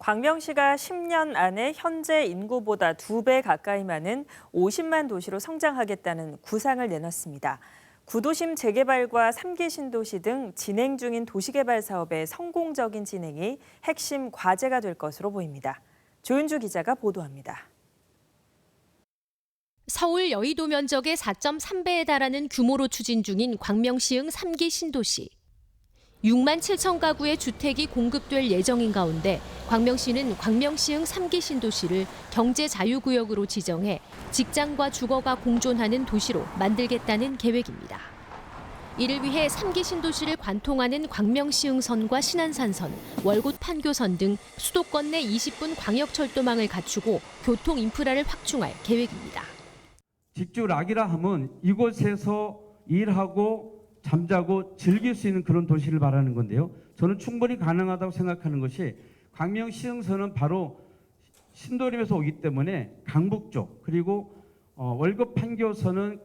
광명시가 10년 안에 현재 인구보다 두 배 가까이 많은 50만 도시로 성장하겠다는 구상을 내놨습니다. 구도심 재개발과 3기 신도시 등 진행 중인 도시개발 사업의 성공적인 진행이 핵심 과제가 될 것으로 보입니다. 조윤주 기자가 보도합니다. 서울 여의도 면적의 4.3배에 달하는 규모로 추진 중인 광명시흥 3기 신도시. 6만 7천 가구의 주택이 공급될 예정인 가운데 광명시는 광명시흥 3기 신도시를 경제 자유구역으로 지정해 직장과 주거가 공존하는 도시로 만들겠다는 계획입니다. 이를 위해 3기 신도시를 관통하는 광명시흥선과 신안산선, 월곶 판교선 등 수도권 내 20분 광역철도망을 갖추고 교통 인프라를 확충할 계획입니다. 직주 락이라 하면 이곳에서 일하고 잠자고 즐길 수 있는 그런 도시를 말하는 건데요. 저는 충분히 가능하다고 생각하는 것이 광명 시흥선은 바로 신도림에서 오기 때문에 강북 쪽 그리고 어, 월급 판교선은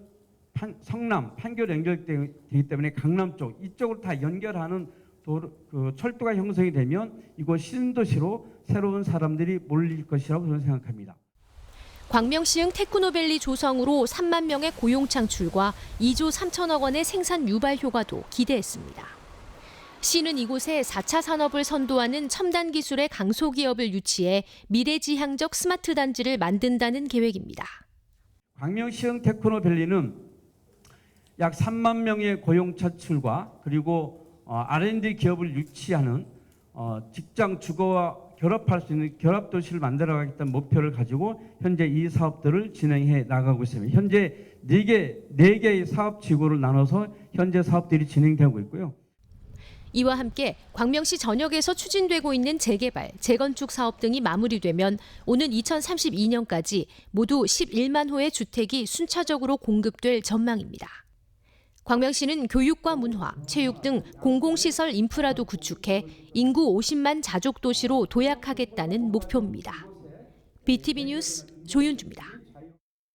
판- 성남 판교로 연결되기 때문에 강남 쪽 이쪽으로 다 연결하는 도로, 그 철도가 형성이 되면 이곳 신도시로 새로운 사람들이 몰릴 것이라고 저는 생각합니다. 광명시흥 테크노밸리 조성으로 3만 명의 고용 창출과 2조 3천억 원의 생산 유발 효과도 기대했습니다. 시는 이곳에 4차 산업을 선도하는 첨단 기술의 강소 기업을 유치해 미래지향적 스마트 단지를 만든다는 계획입니다. 광명시흥 테크노밸리는 약 3만 명의 고용 창출과 그리고 어, R&D 기업을 유치하는 어, 직장 주거와 결합할 수 있는 결합 도시를 만들어 가겠다는 목표를 가지고 현재 이 사업들을 진행해 나가고 있습니다. 현재 4개, 4개의 사업 지구를 나눠서 현재 사업들이 진행되고 있고요. 이와 함께 광명시 전역에서 추진되고 있는 재개발, 재건축 사업 등이 마무리되면 오는 2032년까지 모두 11만 호의 주택이 순차적으로 공급될 전망입니다. 광명시는 교육과 문화, 체육 등 공공시설 인프라도 구축해 인구 50만 자족 도시로 도약하겠다는 목표입니다. BTV 뉴스 조윤주입니다.